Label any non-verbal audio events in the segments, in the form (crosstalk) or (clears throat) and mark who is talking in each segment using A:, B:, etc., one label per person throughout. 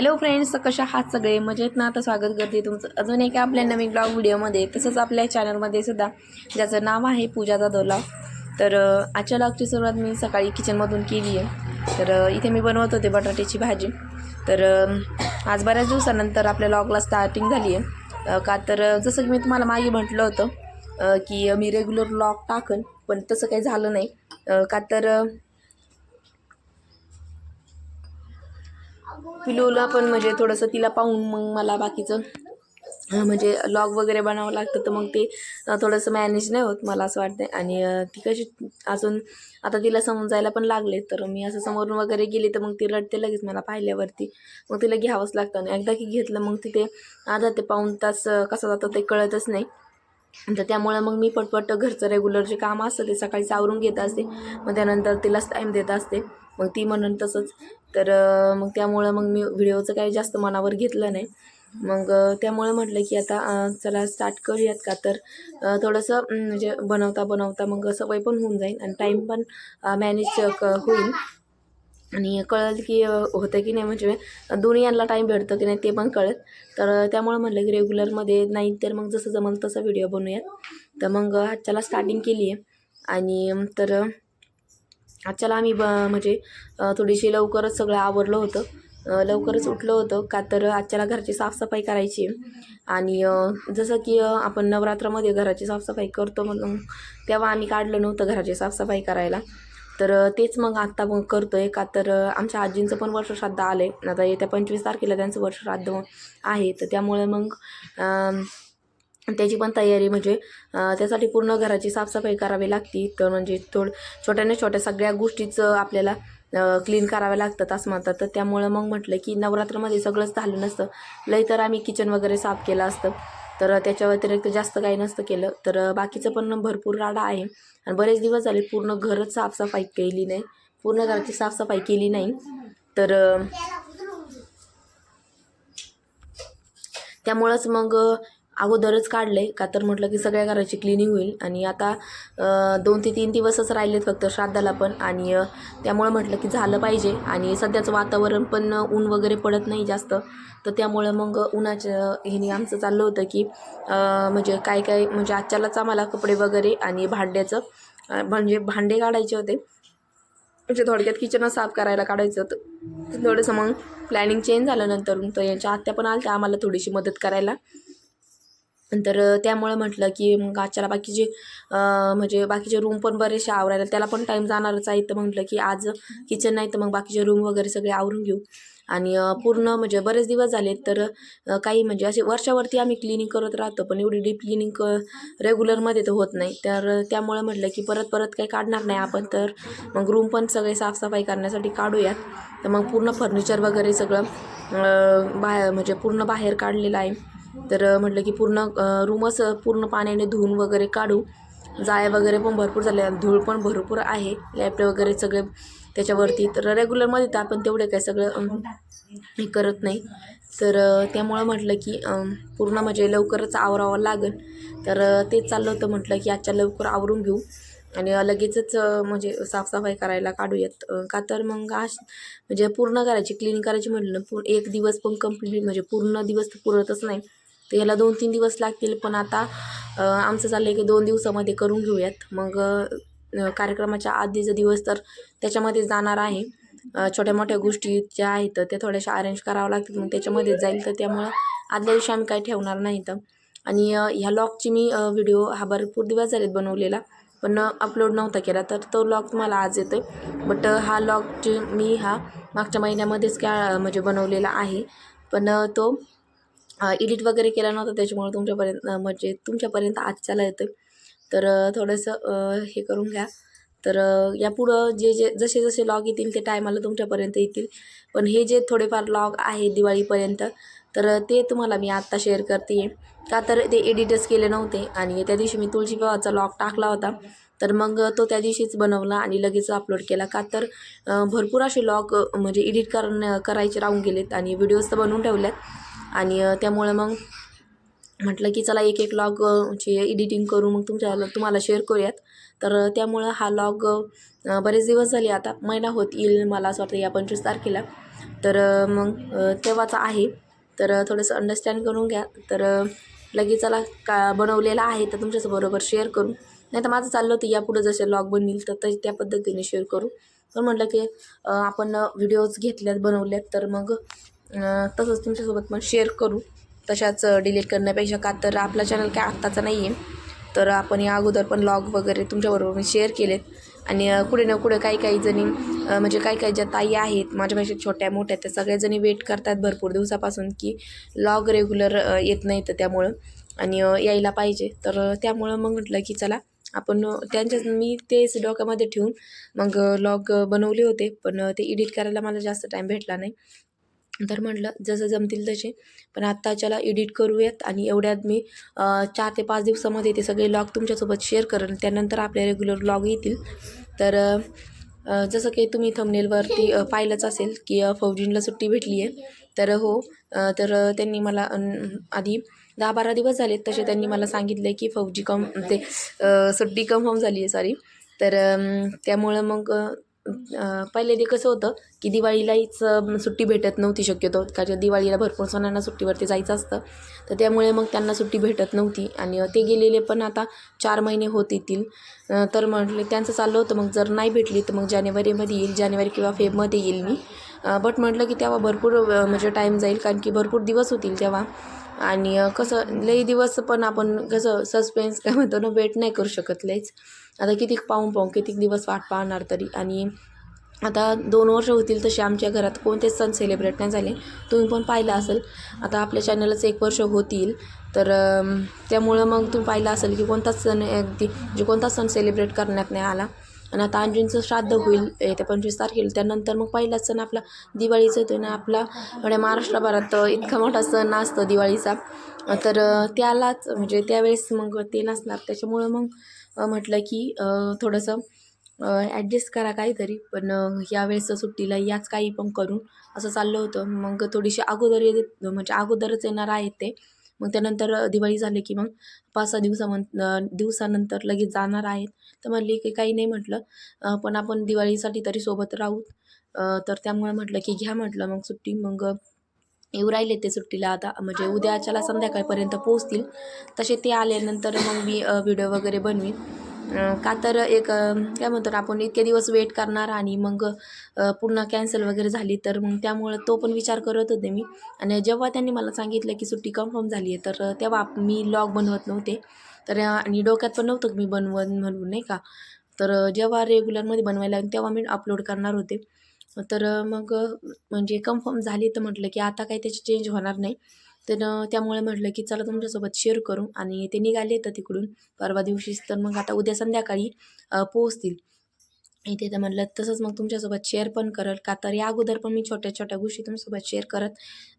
A: Hello friends कशा आहात सगळे? मजेत ना? आता स्वागत करते तुमचं अजून एका आपल्या नवीन ब्लॉग व्हिडिओमध्ये तसंच आपल्या चॅनलमध्ये सुद्धा ज्याचं नाव आहे पूजा जाधवला तर आजच्या ब्लॉगची सुरुवात मी सकाळी किचनमधून केली आहे. तर इथे मी बनवत होते बटाट्याची भाजी. तर आज बऱ्याच दिवसानंतर आपल्या ब्लॉगला स्टार्टिंग झाली आहे. का तर जसं की मी तुम्हाला मागे म्हटलं होतं की मी रेग्युलर ब्लॉग टाकन पण तसं काही झालं नाही. का तर पिलूला पण म्हणजे थोडंसं तिला पाहून मग मला बाकीचं म्हणजे लॉग वगैरे बनावं लागतं तर मग ते थोडंसं मॅनेज नाही होत मला असं वाटतं आणि ती कशी अजून आता तिला समजायला पण लागले तर मी असं समोरून वगैरे गेली तर मग ती रडते लगेच मला पाहिल्यावरती. मग तिला घ्यावंच लागतं. आणि एकदा की घेतलं मग तिथे अर्धा ते पाऊण तास कसा जातो ते कळतच नाही. तर त्यामुळं मग मी पटपट घरचं रेग्युलर जे काम असतं ते सकाळी सावरून घेत असते. मग त्यानंतर तिलाच टाईम देत असते. मग ती म्हणून तसंच तर मग त्यामुळं मग मी व्हिडिओचं काही जास्त मनावर घेतलं नाही. मग त्यामुळे म्हटलं की आता चला स्टार्ट करूयात का? तर थोडंसं म्हणजे बनवता बनवता मग सवय पण होऊन जाईल आणि टाईम पण मॅनेज होईल. आणि कळेल की होतं की नाही म्हणजे दोन्ही यांना टाईम भेटतो की नाही ते पण कळेल. तर त्यामुळे म्हटलं की रेग्युलरमध्ये नाही तर मग जसं जमल तसा व्हिडिओ बनवूयात. तर मग आजच्याला स्टार्टिंग केली आहे आणि तर आजच्याला आम्ही ब म्हणजे थोडीशी लवकरच सगळं आवरलं होतं. लवकरच उठलं होतं का तर आजच्याला घराची साफसफाई करायची आणि जसं की आपण नवरात्रामध्ये घराची साफसफाई करतो म्हणून तेव्हा आम्ही काढलं नव्हतं घराची साफसफाई करायला. तर तेच मग आत्ता मग करतो आहे का तर आमच्या आजींचं पण वर्षश्राद्ध आलं आहे आता येत्या पंचवीस तारखेला त्यांचं वर्षश्राद्ध आहे. तर त्यामुळे मग त्याची पण तयारी म्हणजे त्यासाठी पूर्ण घराची साफसफाई करावी लागती. तर म्हणजे थोड छोट्याने छोट्या सगळ्या गोष्टीचं आपल्याला क्लीन कराव्या लागतात असं म्हणतात. तर त्यामुळं मग म्हटलं की नवरात्रामध्ये सगळंच झालं नसतं. लई तर आम्ही किचन वगैरे साफ केलं असतं. तर त्याच्या व्यतिरिक्त जास्त काही नसतं केलं. तर बाकीचं पण भरपूर राडा आहे. आणि बरेच दिवस झाले पूर्ण घरच साफसफाई केली नाही. पूर्ण घराची साफसफाई केली नाही. तर त्यामुळंच मग अगोदरच काढलं आहे का तर म्हटलं की सगळ्या घराची क्लिनिंग होईल. आणि आता दोन ते तीन दिवसच राहिलेत फक्त श्राद्धाला पण. आणि त्यामुळं म्हटलं की झालं पाहिजे. आणि सध्याचं वातावरण पण ऊन वगैरे पडत नाही जास्त. तर त्यामुळं मग उन्हाच्या ह्याने आमचं चाललं होतं की म्हणजे काय काय म्हणजे आजच्यालाच आम्हाला कपडे वगैरे आणि भांड्याचं म्हणजे भांडे काढायचे होते. म्हणजे थोडक्यात किचनच साफ करायला काढायचं तर थोडंसं मग प्लॅनिंग चेंज झालं नंतर तर यांच्या आत्या पण आल्या आम्हाला थोडीशी मदत करायला. तर त्यामुळे म्हटलं की मग आजच्याला बाकीचे म्हणजे बाकीचे रूम पण बरेचसे आवरायला त्याला पण टाईम जाणारच आहे. तर म्हटलं की आज किचन नाही तर मग बाकीचे रूम वगैरे सगळे आवरून घेऊ. आणि पूर्ण म्हणजे बरेच दिवस झाले तर काही म्हणजे असे वर्षावरती आम्ही क्लिनिंग करत राहतो पण एवढी डीप क्लिनिंग क रेग्युलरमध्ये तर होत नाही. तर त्यामुळे म्हटलं की परत परत काही काढणार नाही आपण. तर मग रूम पण सगळे साफसफाई करण्यासाठी काढूयात. तर मग पूर्ण फर्निचर वगैरे सगळं बाहेर म्हणजे पूर्ण बाहेर काढलेलं आहे. तर म्हटलं की पूर्ण रूमच पूर्ण पाण्याने धुवून वगैरे काढू. जाळ्या वगैरे पण भरपूर झाले धूळ पण भरपूर आहे. लॅपटॉप वगैरे सगळे त्याच्यावरती. तर रेग्युलरमध्ये तर आपण तेवढे काय सगळं हे करत नाही. तर त्यामुळं म्हटलं की पूर्ण म्हणजे लवकरच आवरावं लागेल. तर तेच चाललं होतं म्हटलं की आजच्या लवकर आवरून घेऊ. आणि लगेचच म्हणजे साफसफाई करायला काढूयात. का तर मग आज म्हणजे पूर्ण करायची क्लीन करायची म्हटलं पूर्ण एक दिवस पण कंप्लीट म्हणजे पूर्ण दिवस तर पुरतच नाही. तर याला दोन तीन दिवस लागतील पण आता आमचं चाललं आहे की दोन दिवसामध्ये करून घेऊयात. मग कार्यक्रमाच्या आधीचा दिवस तर त्याच्यामध्ये जाणार आहे. छोट्या मोठ्या गोष्टी ज्या आहेत त्या थोड्याशा अरेंज कराव्या लागतील मग त्याच्यामध्ये जाईल. तर त्यामुळं आदल्या दिवशी आम्ही काही ठेवणार नाही तर आणि ह्या लॉकची मी व्हिडिओ हा भरपूर दिवस झालेत बनवलेला पण अपलोड नव्हता केला. तर तो लॉक मला आज येतो आहे बट हा लॉगची मी हा मागच्या महिन्यामध्येच काय म्हणजे बनवलेला आहे. पण तो एडिट वगैरे केला नव्हता त्याच्यामुळे तुमच्यापर्यंत म्हणजे तुमच्यापर्यंत आजच्याला येतं तर थोडंसं हे करून घ्या. तर यापुढं जे जे जसे जसे लॉग येतील ते टायमाला तुमच्यापर्यंत येतील. पण हे जे थोडेफार लॉग आहे दिवाळीपर्यंत तर ते तुम्हाला मी आत्ता शेअर करते आहे का तर ते एडिटच केले नव्हते आणि त्या दिवशी मी तुळशी विवाहाचा लॉग टाकला होता. तर मग तो त्या दिवशीच बनवला आणि लगेच अपलोड केला. का तर भरपूर असे लॉग म्हणजे एडिट करण करायचे राहून गेलेत आणि व्हिडिओज तर बनवून ठेवल्यात. आणि त्यामुळे मग म्हटलं की चला एक एक लॉग ची एडिटिंग करू मग तुमच्या तुम्हाला शेअर करूयात. तर त्यामुळं हा लॉग बरेच दिवस झाले आता महिना होत येईल मला असं वाटतं या पंचवीस तारखेला. तर मग तेव्हाचा आहे. तर थोडंसं अंडरस्टँड करून घ्या. तर लगेच चला का बनवलेला आहे तर तुमच्याबरोबर शेअर करू. नाही तर माझं चाललं होतं यापुढं जसे लॉग बनतील तर त्या पद्धतीने शेअर करू. पण म्हटलं की आपण व्हिडिओज घेतल्यात बनवल्यात तर मग तसंच तुमच्यासोबत पण शेअर करू. तशाच डिलीट करण्यापेक्षा का तर आपला चॅनल काय आत्ताचा नाही आहे तर आपण या अगोदर पण लॉग वगैरे तुमच्याबरोबर मी शेअर केलेत. आणि कुठे ना कुठे काही काही जणी म्हणजे काही काही ज्या ताई आहेत माझ्यापेक्षा छोट्या मोठ्या त्या सगळ्याजणी वेट करतात भरपूर दिवसापासून की लॉग रेग्युलर येत नाही तर त्यामुळं. आणि यायला पाहिजे. तर त्यामुळं मग म्हटलं की चला आपण अ, त्यांच्याच मी तेच डोक्यामध्ये ठेवून मग लॉग बनवले होते. पण ते एडिट करायला मला जास्त टाईम भेटला नाही. तर म्हटलं जसं जमतील तसे. पण आत्ताच्याला एडिट करूयात आणि एवढ्यात मी चार ते पाच दिवसामध्ये ते सगळे लॉग तुमच्यासोबत शेअर करेन. त्यानंतर आपले रेग्युलर लॉग येतील. तर जसं काही तुम्ही थंबनेलवरती पाहिलंच असेल की फौजींला सुट्टी भेटली आहे. तर हो तर त्यांनी मला आधी दहा बारा दिवस झाले तसे त्यांनी मला सांगितले की फौजी कम ते सुट्टी सुट्टी कन्फर्म झाली आहे सॉरी तर त्यामुळं मग पहिले ते कसं होतं की दिवाळीलाहीच सुट्टी भेटत नव्हती शक्यतो. कारण दिवाळीला भरपूर सणांना सुट्टीवरती जायचं असतं. तर त्यामुळे मग त्यांना सुट्टी भेटत नव्हती. आणि ते गेलेले पण आता चार महिने होत येतील. तर म्हटले त्यांचं चाललं होतं. मग जर नाही भेटली तर मग जानेवारीमध्ये येईल. जानेवारी किंवा फेबमध्ये येईल मी. बट म्हटलं की तेव्हा भरपूर म्हणजे टाईम जाईल. कारण की भरपूर दिवस होतील तेव्हा. आणि कसं लई दिवस पण आपण कसं सस्पेन्स काय म्हणतो ना वेट नाही करू शकत लईच. आता किती पाहून पाहून किती दिवस वाट पाहणार तरी. आणि आता दोन वर्ष होतील तसे आमच्या घरात कोणतेच सण सेलिब्रेट नाही झाले. तुम्ही पण पाहिलं असेल. आता आपल्या चॅनलच एक वर्ष होतील. तर त्यामुळं मग तुम्ही पाहिलं असेल की कोणताच सण अगदी म्हणजे कोणताच सण सेलिब्रेट करण्यात नाही आला. आणि आता अंजूंचं श्राद्ध होईल येत्या पंचवीस तारखेला त्यानंतर मग पहिलाच सण आपला दिवाळीचा येतो ना आपला एवढ्या महाराष्ट्रभरात इतका मोठा सण असतो दिवाळीचा. तर त्यालाच म्हणजे त्यावेळेस मग ते नसणार. त्याच्यामुळं मग म्हटलं की थोडंसं ॲडजस्ट करा काहीतरी. पण यावेळेस सुट्टीला याच काही पण करून असं चाललं होतं. मग थोडीशी अगोदर येत म्हणजे अगोदरच येणार आहेत ते. मग त्यानंतर दिवाळी झाली की मग पाच सहा दिवसामन दिवसानंतर लगेच जाणार आहेत. तर म्हणली की काही नाही म्हटलं. पण आपण दिवाळीसाठी तरी सोबत राहूत तर त्यामुळे म्हटलं की घ्या म्हटलं. मग सुट्टी मग येऊ राहिले ते सुट्टीला आता. म्हणजे उद्याच्याला संध्याकाळपर्यंत पोहोचतील. तसे ते आल्यानंतर मग मी व्हिडिओ वगैरे बनवीन. का तर एक काय म्हणतो ना आपण इतके दिवस वेट करणार आणि मग पुन्हा कॅन्सल वगैरे झाली तर मग त्यामुळं तो पण विचार करत होते मी. आणि जेव्हा त्यांनी मला सांगितलं की सुट्टी कन्फर्म झाली आहे तर तेव्हा मी लॉग बनवत नव्हते. तर आणि डोक्यात पण नव्हतं की मी बनवत म्हणून नाही का? तर जेव्हा रेग्युलरमध्ये बनवायला लागेल तेव्हा मी अपलोड करणार होते. तर मग म्हणजे कन्फर्म झाली तर म्हटलं की आता काही त्याची चेंज होणार नाही. तर त्यामुळे म्हटलं की चला तुमच्यासोबत शेअर करू आणि ते निघाले तर तिकडून परवा दिवशीच तर मग आता उद्या संध्याकाळी पोहोचतील. इथे तर म्हटलं तसंच मग तुमच्यासोबत शेअर पण करल. का तर या अगोदर पण मी छोट्या छोट्या गोष्टी तुमच्यासोबत शेअर करत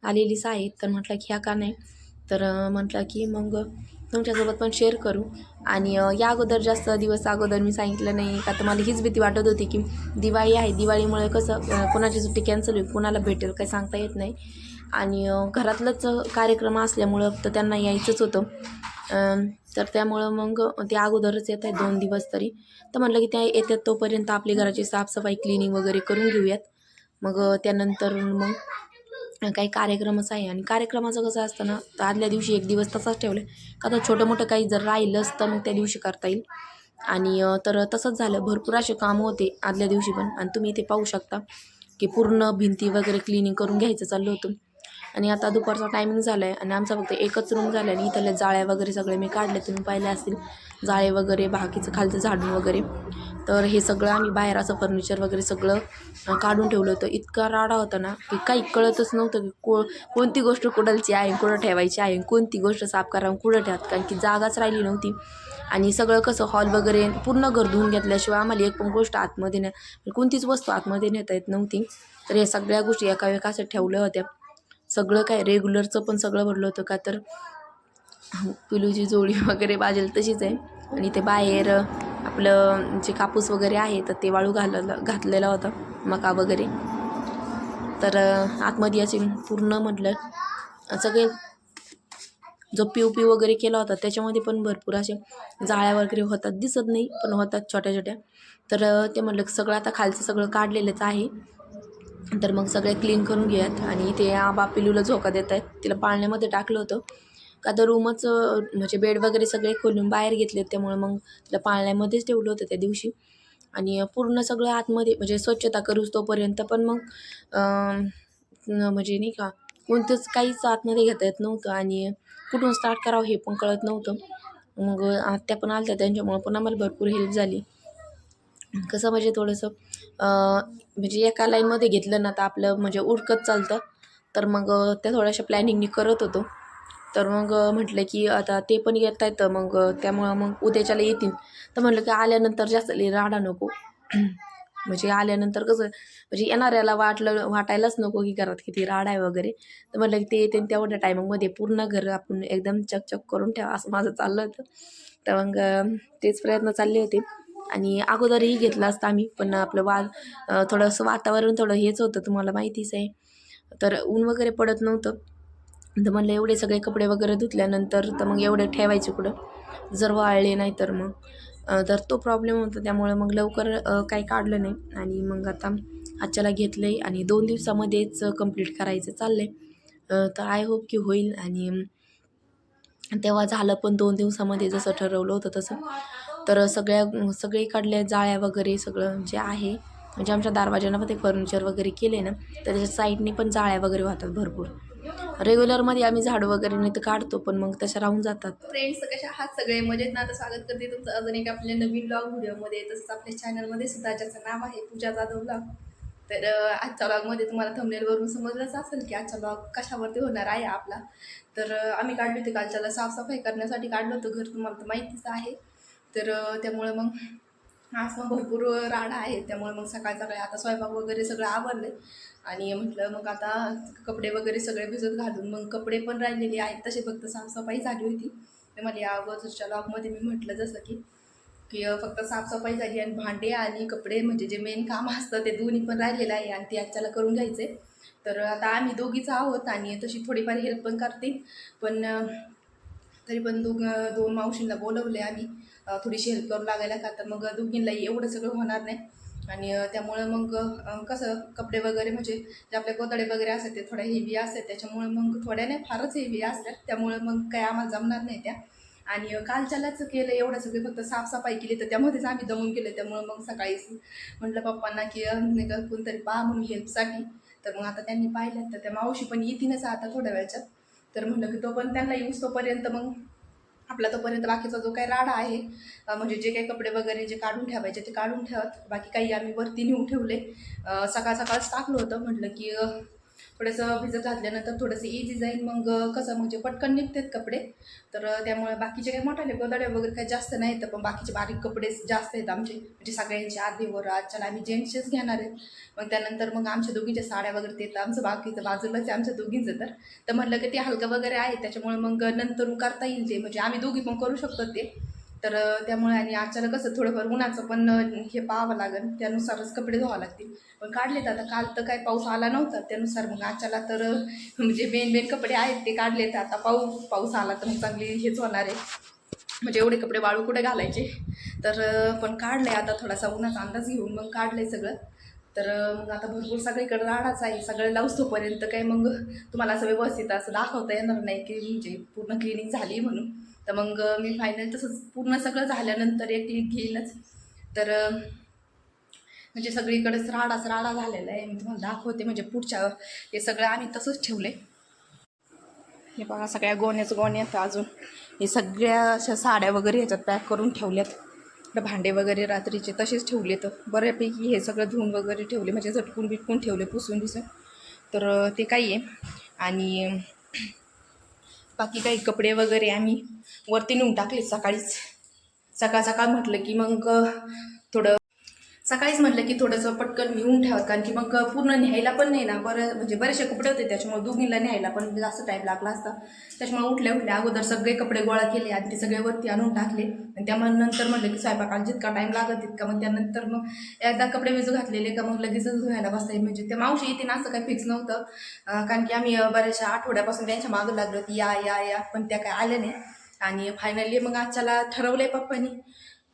A: आलेलीच आहेत. तर म्हटलं की ह्या का नाही? तर म्हटलं की मग तुमच्यासोबत पण शेअर करू. आणि या अगोदर जास्त दिवस अगोदर मी सांगितलं नाही का तर मला हीच भीती वाटत होती की दिवाळी आहे. दिवाळीमुळे कसं कोणाची सुट्टी कॅन्सल होईल कोणाला भेटेल काही सांगता येत नाही. आणि घरातलंच कार्यक्रम असल्यामुळं तर त्यांना यायचंच होतं. तर त्यामुळं मग ते अगोदरच येत आहेत दोन दिवस तरी. तर म्हटलं की त्या येतात तोपर्यंत आपली घराची साफसफाई क्लिनिंग वगैरे करून घेऊयात. मग त्यानंतर मग काही कार्यक्रमच आहे. आणि कार्यक्रमाचं कसं असतं ना तर आदल्या दिवशी एक दिवस तसाच ठेवलं. का तर छोटं मोठं काही जर राहिलंच तर मग त्या दिवशी करता येईल. आणि तर तसंच झालं. भरपूर असे कामं होते आदल्या दिवशी पण. आणि तुम्ही इथे पाहू शकता की पूर्ण भिंती वगैरे क्लिनिंग करून घ्यायचं चाललं होतं. आणि आता दुपारचा टायमिंग झाला आहे आणि आमचा फक्त एकच रूम झाला आहे आणि इथल्या जाळ्या वगैरे सगळे मी काढले तुम्ही पाहिले असतील. जाळे वगैरे बाकीचं खालचं झाडून वगैरे. तर हे सगळं आम्ही बाहेर असं फर्निचर वगैरे सगळं काढून ठेवलं होतं. इतका राडा होता ना की काही कळतच नव्हतं की को कोणती गोष्ट कुडलची आहे कुठं ठेवायची आहे कोणती गोष्ट साफ करा कुठं ठेवत कारण की जागाच राहिली नव्हती. आणि सगळं कसं हॉल वगैरे पूर्ण घर धुवून घेतल्याशिवाय आम्हाला एक पण गोष्ट आतमध्ये नाही कोणतीच वस्तू आतमध्ये नेता येत नव्हती. तर या सगळ्या गोष्टी एका ठेवल्या होत्या. सगळं काय रेग्युलरचं पण सगळं भरलं होतं का तर पिलूची जोडी (laughs) वगैरे बाजेल तशीच आहे. आणि ते बाहेर आपलं जे कापूस वगैरे आहे तर ते वाळू घालला घातलेला होता मका वगैरे. तर आतमध्ये असे पूर्ण म्हटलं सगळे जो पी पी वगैरे केला होता त्याच्यामध्ये पण भरपूर असे जाळ्या वगैरे होतात दिसत नाही पण होतात छोट्या छोट्या तर ते म्हटलं सगळं आता खालचं सगळं काढलेलंच आहे. तर मग सगळे क्लीन करून घेयात आणि इथे आबा पिलूला झोका देत आहेत. तिला पाळण्यामध्ये टाकलं होतं. का तर रूमच म्हणजे बेड वगैरे सगळे खोलून बाहेर घेतले त्यामुळे मग तिला पाळण्यामध्येच ठेवलं होतं त्या दिवशी. आणि पूर्ण सगळं आतमध्ये म्हणजे स्वच्छता करूच तोपर्यंत पण मग म्हणजे नाही का कोणतंच काहीच आतमध्ये घेता येत नव्हतं. आणि कुठून स्टार्ट करावं हे पण कळत नव्हतं. मग आत्या पण आल्या त्यांच्यामुळं पण आम्हाला भरपूर हेल्प झाली. कसं म्हणजे थोडंसं म्हणजे एका लाईनमध्ये घेतलं ना तर आपलं म्हणजे उरकत चालतं. तर मग त्या थोड्याशा प्लॅनिंगनी करत होतो. तर मग म्हटलं की आता ते पण येत आहेत मग त्यामुळं मग उद्याच्याला येतील. तर म्हटलं की आल्यानंतर जास्त राडा नको. (clears throat) म्हणजे आल्यानंतर कसं म्हणजे येणाऱ्याला वाटलं वाटायलाच नको की घरात किती राड आहे वगैरे. तर म्हटलं की ते येते तेवढ्या टायमिंगमध्ये पूर्ण घर आपण एकदम चकचक करून ठेवा असं माझं चाललं होतं. तर मग तेच प्रयत्न चालले होते. आणि अगोदरही घेतला असता आम्ही पण आपलं वाद थोडंसं वातावरण थोडं हेच होतं तुम्हाला माहितीच आहे. तर ऊन वगैरे पडत नव्हतं. तर म्हणलं एवढे सगळे कपडे वगैरे धुतल्यानंतर तर मग एवढे ठेवायचे कुठं? जर वाळले नाही तर मग. तर तो प्रॉब्लेम होता त्यामुळे मग लवकर काही काढलं नाही. आणि मग आता आजच्याला घेतलं आहे आणि दोन दिवसामध्येच कंप्लीट करायचं चाललं आहे तर आय होप की होईल. आणि तेव्हा झालं पण दोन दिवसामध्ये जसं ठरवलं होतं तसं. तर सगळ्या सगळीकडल्या जाळ्या वगैरे सगळं जे आहे म्हणजे आमच्या दरवाजांमध्ये फर्निचर वगैरे केले ना तर त्याच्या साईडने पण जाळ्या वगैरे होतात भरपूर. रेग्युलरमध्ये आम्ही झाडं वगैरे नाही तर काढतो पण मग तशा राहून जातात.
B: फ्रेंड्स कशा आहात सगळे? मजेत ना? आता स्वागत करते तुमचं अजून एक आपल्या नवीन ब्लॉग व्हिडिओमध्ये तसंच आपल्या चॅनलमध्ये सुद्धा ज्याचं नाव आहे पूजा जाधव ब्लॉग तर आजच्या ब्लॉगमध्ये तुम्हाला थंबनेलवरून समजलंच असेल की आजचा ब्लॉग कशावरती होणार आहे आपला. तर आम्ही काढली होती कालच्याला साफसफाई करण्यासाठी काढलं होतं. घर तुम्हाला तर माहितीच आहे. तर त्यामुळे मग आज मग भरपूर राडा आहे. त्यामुळे मग सकाळ सकाळी आता स्वयंपाक वगैरे सगळं आवरलं. आणि म्हटलं मग आता कपडे वगैरे सगळे भिजत घालून मग कपडे पण राहिलेले आहेत. तसे फक्त साफसफाई झाली होती. तर मला या अगोदरच्या लॉकमध्ये मी म्हटलं जसं की की फक्त साफसफाई झाली आणि भांडे आणि कपडे म्हणजे जे मेन काम असतं ते दोन्ही पण राहिलेलं आहे आणि ते आजच्याला करून घ्यायचे तर आता आम्ही दोघीच आहोत आणि तशी थोडीफार हेल्प पण करते. पण तरी पण दोघ दोन मावशींना बोलवले आम्ही. थोडीशी हेल्प करून लागायला का तर मग दोघींनाही एवढं सगळं होणार नाही. आणि त्यामुळं मग कसं कपडे वगैरे म्हणजे जे आपले गोदडे वगैरे असतात ते थोड्या हेवी असतात. त्याच्यामुळे मग थोड्या नाही फारच हेवी असतात. त्यामुळे मग काय आम्हाला जमणार नाही त्या. आणि कालच्यालाच केलं एवढं सगळं फक्त साफसफाई केली तर त्यामध्येच आम्ही दमून केलं त्यामुळं मग सकाळीच म्हटलं पप्पांना की नाही का कोणतरी पहा म्हणून हेल्पसाठी तर मग आता त्यांनी पाहिलं तर त्या मावशी पण येतीनच आता थोड्या वेळच्यात. तर म्हटलं की तो पण त्यांना येऊस तोपर्यंत मग आपला तोपर्यंत बाकीचा जो काही राडा आहे म्हणजे जे काही कपडे वगैरे जे काढून ठेवायचे ते काढून ठेवत. बाकी काही आम्ही वरती नेऊन ठेवले. सकाळ सकाळच टाकलं होतं. म्हटलं की थोडंसं भिजत घातल्यानंतर थोडंसं इझी जाईल मग कसं म्हणजे पटकन निघतात कपडे. तर त्यामुळे बाकीचे काही मोठाले गोदड्या वगैरे काही जास्त नाही तर पण बाकीचे बारीक कपडे जास्त आहेत आमचे. म्हणजे सगळ्यांचे आधीवर आजच्या आम्ही जेंट्सचेच घेणार आहेत मग त्यानंतर मग आमच्या दोघींच्या साड्या वगैरे ते आमचं बाकीचं बाजूलाच आहे आमच्या दोघींचं तर. तर म्हटलं की ते हलकं वगैरे आहे त्याच्यामुळे मग नंतर करता येईल ते. म्हणजे आम्ही दोघी पण करू शकतो ते. तर त्यामुळे आणि अचानक कसं थोडंफार उन्हाचं पण हे पाहावं लागेल. त्यानुसारच कपडे धुवावं लागतील. पण काढलेत आता. काल तर काय पाऊस आला नव्हता. त्यानुसार मग आचाला तर म्हणजे मेन मेन कपडे आहेत ते काढलेत. आता पाऊस पाऊस आला तर मग चांगली हेच होणार आहे. म्हणजे एवढे कपडे वाळू कुठे घालायचे? तर पण काढलंय आता थोडासा उन्हाचा अंदाज घेऊन मग काढलंय सगळं. तर मग आता भरपूर सगळीकडे राहणारच आहे. सगळं लावूस तोपर्यंत काय मग तुम्हाला असं व्यवस्थित असं दाखवता येणार नाही की म्हणजे पूर्ण क्लिनिंग झाली म्हणून. तर मग मी फायनल तसंच पूर्ण सगळं झाल्यानंतर एक क्लिक घेईलच. तर म्हणजे सगळीकडेच राडाच राडा झालेला आहे. मी तुम्हाला दाखवते म्हणजे पुढच्या हे सगळं आम्ही तसंच ठेवले हे बघा सगळ्या गोण्याच गोण्यात अजून. हे सगळ्या अशा साड्या वगैरे ह्याच्यात पॅक करून ठेवल्यात. भांडे वगैरे रात्रीचे तसेच ठेवले तर बऱ्यापैकी हे सगळं धुवून वगैरे ठेवले. म्हणजे झटकून बिटकून ठेवले पुसून दिसून तर ते काही आहे. आणि बाकी काही कपडे वगैरे आम्ही वरती नेऊन टाकले सकाळीच. सकाळ सकाळ म्हटलं की मग थोडं सकाळीच म्हटलं की थोडंसं पटकन मिळून ठेवत कारण की मग पूर्ण न्यायला पण नाही ना बरं म्हणजे बरेचसे कपडे होते त्याच्यामुळे दोघींना न्यायला पण जास्त टाईम लागला असता. त्याच्यामुळे उठल्या उठल्या अगोदर सगळे कपडे गोळा केले आणि ते सगळे वरती आणून टाकले. आणि त्यामुळे नंतर म्हटलं की स्वयंपाकाला जितका टाईम लागत तितका मग त्यानंतर मग एकदा कपडे विजू घातलेले का मग लगेचच धुवायला बसता येईल. म्हणजे ते मावशी येते ना असं काही फिक्स नव्हतं. कारण की आम्ही बऱ्याचशा आठवड्यापासून त्यांच्या मागं लागलो की या या या पण त्या काय आल्या नाही. आणि फायनली मग आजच्याला ठरवलंय पप्पानी.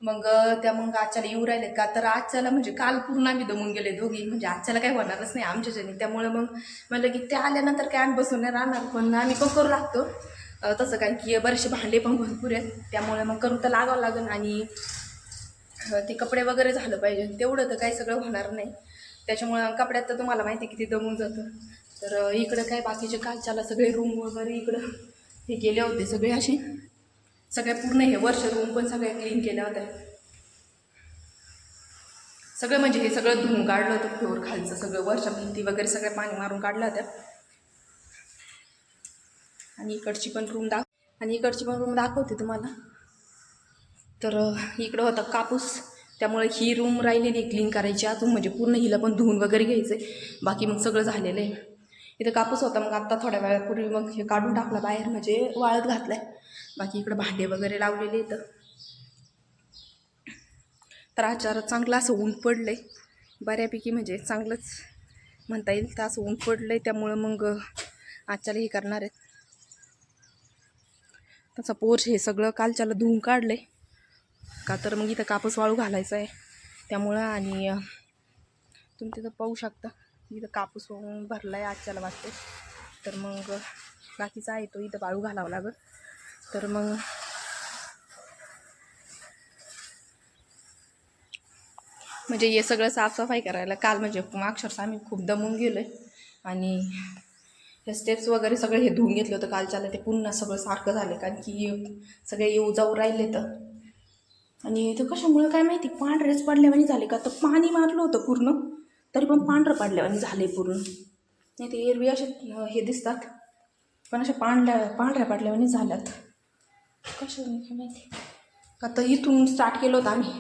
B: मग त्या मग आजच्याला येऊ राहिले का? तर आजच्याला म्हणजे काल पूर्ण आम्ही दमून गेले दोघी. म्हणजे आजच्याला काही होणारच नाही आमच्याच्याने त्यामुळे मग म्हटलं की त्या आल्यानंतर काय आम्ही बसून नाही राहणार पण आम्ही पण करू लागतो. तसं काय की बरेचसे भांडे पण भरपूर आहेत. त्यामुळे मग करून तर लागावं लागेल आणि ते कपडे वगैरे झालं पाहिजे. तेवढं तर काही सगळं होणार नाही. त्याच्यामुळं कपड्यात तर तुम्हाला माहिती आहे किती दमून जातं. तर इकडं काय बाकीचे कालच्याला सगळे रूम वगैरे इकडं हे केले होते सगळे असे. सगळ्या पूर्ण हे वर्ष रूम पण सगळ्या क्लीन केल्या होत्या. सगळं म्हणजे हे सगळं धुवून काढलं होतं फ्लोअर खालचं सगळं वर्ष भिंती वगैरे सगळं पाणी मारून काढल्या होत्या. आणि इकडची पण रूम दाख आणि इकडची पण रूम दाखवते तुम्हाला. तर इकडं होता कापूस. त्यामुळे ही रूम राहिलेली क्लीन करायची. अजून म्हणजे पूर्ण हिला पण धुवून वगैरे घ्यायचं आहे बाकी मग सगळं झालेलं आहे. इथं कापूस होता मग आत्ता थोड्या वेळापूर्वी मग हे काढून टाकलं बाहेर म्हणजे वाळत घातलं आहे बाकी इकडं भांडे वगैरे लावलेले इथं. तर आचार चांगलं असं ऊन पडलं आहे बऱ्यापैकी म्हणजे चांगलंच म्हणता येईल तर असं ऊन पडलं आहे त्यामुळं मग आचार हे करणार आहेत. तसं पोर्च हे सगळं कालच्याला धुवून काढलं आहे का तर मग इथं कापूस वाळू घालायचा आहे. त्यामुळं आणि तुम्ही तिथं पाहू शकता. इथं कापूस होऊन भरला आहे आजच्याला वाटते. तर मग बाकीचा आहे तो इथं वाळू घालावं लागेल. तर मग म्हणजे हे सगळं साफसफाई करायला काल म्हणजे अक्षरशः आम्ही खूप दमून गेलो आहे आणि हे स्टेप्स वगैरे सगळे हे धुवून घेतलं होतं कालच्याला. ते पुन्हा सगळं सारखं झालं. कारण की सगळे येऊ जाऊ राहिले तर. आणि ते कशामुळं काय माहिती? पांढरेच पडल्यावानी झाले का? तर पाणी मारलं होतं पूर्ण. तरी पण पांढरं पडल्यावानी झाले पूर्ण. नाही ते एरवी असे हे दिसतात. पण अशा पांढऱ्या पांढऱ्या पाडल्यावानी झाल्यात. कशा माहिती? का तर इथून स्टार्ट केलं होतं आम्ही.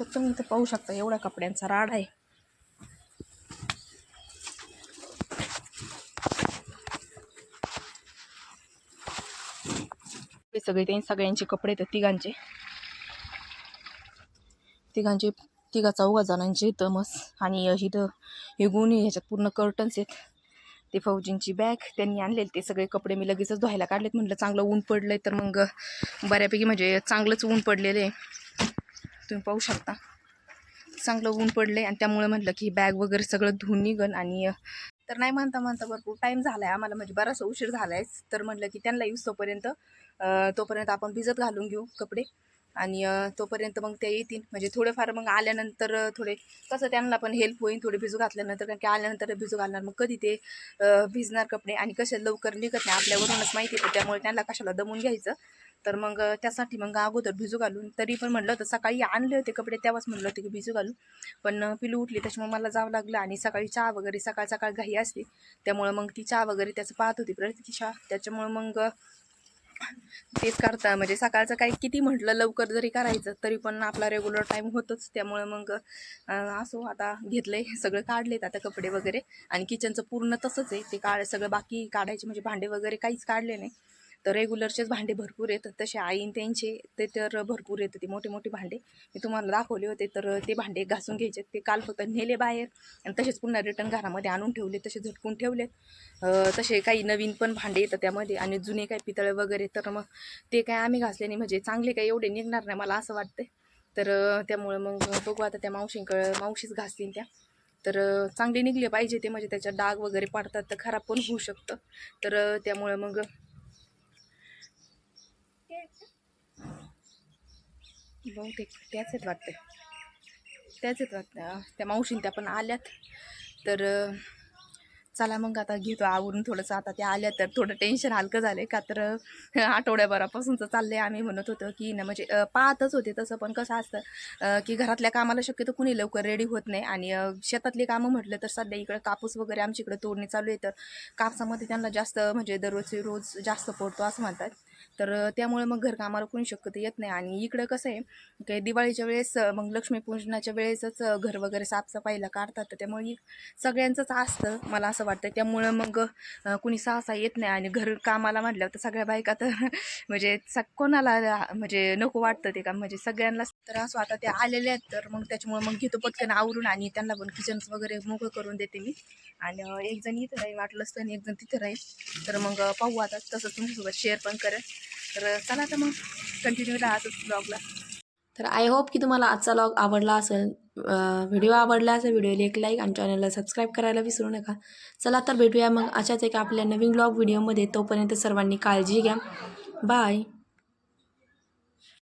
B: तर तुम्ही इथं पाहू शकता एवढा कपड्यांचा राड आहे. हे सगळे ते सगळ्यांचे कपडे तर तिघांचे. तिघांचे तिघा चौघा जणांचे तमस आणि इथं हे गुन्हे ह्याच्यात पूर्ण कर्टन्स आहेत. ते फौजींची बॅग त्यांनी आणलेले ते सगळे कपडे मी लगेचच धुवायला काढलेत. म्हटलं चांगलं ऊन पडलं आहे तर मग बऱ्यापैकी म्हणजे चांगलंच ऊन पडलेलं आहे. तुम्ही पाहू शकता. चांगलं ऊन पडलं आहे आणि त्यामुळे म्हटलं की बॅग वगैरे सगळं धुवून निघन आणि तर नाही म्हणता म्हणता भरपूर टाईम झाला आहे आम्हाला म्हणजे बराचसा उशीर झाला आहे तर म्हटलं की त्यांना येऊस तोपर्यंत तोपर्यंत आपण भिजत घालून घेऊ कपडे. आणि तोपर्यंत मग त्या येतील. म्हणजे थोडेफार मग आल्यानंतर थोडे कसं त्यांना पण हेल्प होईल थोडे भिजू घातल्यानंतर कारण की आल्यानंतर भिजू घालणार. मग कधी ते भिजणार कपडे आणि कसे लवकर निघत नाही आपल्यावरूनच माहिती येतं त्यामुळे त्यांना कशाला दमून घ्यायचं? तर मग त्यासाठी मग अगोदर भिजू घालून. तरी पण म्हटलं होतं सकाळी आणले होते कपडे तेव्हाच म्हटलं होतं की भिजू घालून पण पिलू उठली त्याच्यामुळे मला जावं लागलं आणि सकाळी चहा वगैरे सकाळ सकाळ घाई असते. त्यामुळं मग ती चहा वगैरे त्याचं पाहत होती प्रतीक्षा. त्याच्यामुळं मग तेच करता. म्हणजे सकाळचं काही किती म्हटलं लवकर जरी करायचं तरी पण आपला रेग्युलर टाईम होतच. त्यामुळे मग असो आता घेतलंय सगळं काढलेत आता कपडे वगैरे. आणि किचनचं पूर्ण तसंच आहे. ते काढ सगळं बाकी काढायचे म्हणजे भांडे वगैरे काहीच काढले नाही. तर रेग्युलरचेच भांडे भरपूर येतात. तसे आईन त्यांचे ते तर भरपूर येतं ते मोठे मोठे भांडे. मी तुम्हाला दाखवले होते तर ते भांडे घासून घ्यायचे. ते काल फक्त नेले बाहेर आणि तसेच पुन्हा रिटर्न घरामध्ये आणून ठेवले तसे झटकून ठेवलेत. तसे काही नवीन पण भांडे येतात त्यामध्ये आणि जुने काही पितळे वगैरे तर मग ते काय आम्ही घासल्याने म्हणजे चांगले काही एवढे निघणार नाही मला असं वाटतं तर त्यामुळं त्यामुळे मग बघू आता त्या मावशींकडं मावशीच घासतील त्या. तर चांगले निघले पाहिजे ते म्हणजे त्याच्या डाग वगैरे पाडतात तर खराब पण होऊ शकतं. तर त्यामुळं त्यामुळे मग बहुतेक त्याच आहेत वाटतं. त्याच आहेत वाटतं त्या मावशीन त्या पण आल्यात. तर चला मग आता घेतो आवरून थोडंसं. आता त्या आल्या तर थोडं टेन्शन हलकं झालं का तर आठवड्याभरापासूनचं चाललं आहे आम्ही म्हणत होतो की ना म्हणजे पाहतच होते तसं. पण कसं असतं की घरातल्या कामाला शक्यतो कुणी लवकर रेडी होत नाही. आणि शेतातली कामं म्हटलं तर सध्या इकडं कापूस वगैरे आमच्या इकडं तोडणी चालू आहे. तर कापसामध्ये त्यांना जास्त म्हणजे दररोजचे रोज जास्त पडतो असं म्हणतात. तर त्यामुळे मग घरकामाला कोणी शक्यतो येत नाही. आणि इकडं कसं आहे की दिवाळीच्या वेळेस मग लक्ष्मीपूजनाच्या वेळेसच घर वगैरे साफसफाईला काढतात. तर त्यामुळे सगळ्यांचंच असतं मला असं वाटतं. त्यामुळं मग कुणी सहसा येत नाही. आणि घर कामाला म्हटल्यावर तर सगळ्या बायका तर (laughs) म्हणजे स कोणाला म्हणजे नको वाटतं ते काम. म्हणजे सगळ्यांनाच तर असं आता ते आलेले आहेत. तर मग त्याच्यामुळे मग घेतो पटकन आवरून आणि त्यांना पण किचन्स वगैरे मोकळं करून देते मी. आणि एक जण इथं राहील वाटलंच तर आणि एक जण तिथं राहील. तर मग पाहू आता तसं तुमच्यासोबत शेअर पण करेल तर चला तर मग कंटिन्यू राहतच ब्लॉगला
A: तर आय होप की तुम्हाला आजचा लॉग आवडला असेल व्हिडिओ आवडला असेल व्हिडिओला एक लाईक आणि चॅनलला सबस्क्राईब करायला विसरू नका. चला तर भेटूया मग अशाच एका आपल्या नवीन ब्लॉग व्हिडिओमध्ये तोपर्यंत सर्वांनी काळजी घ्या. बाय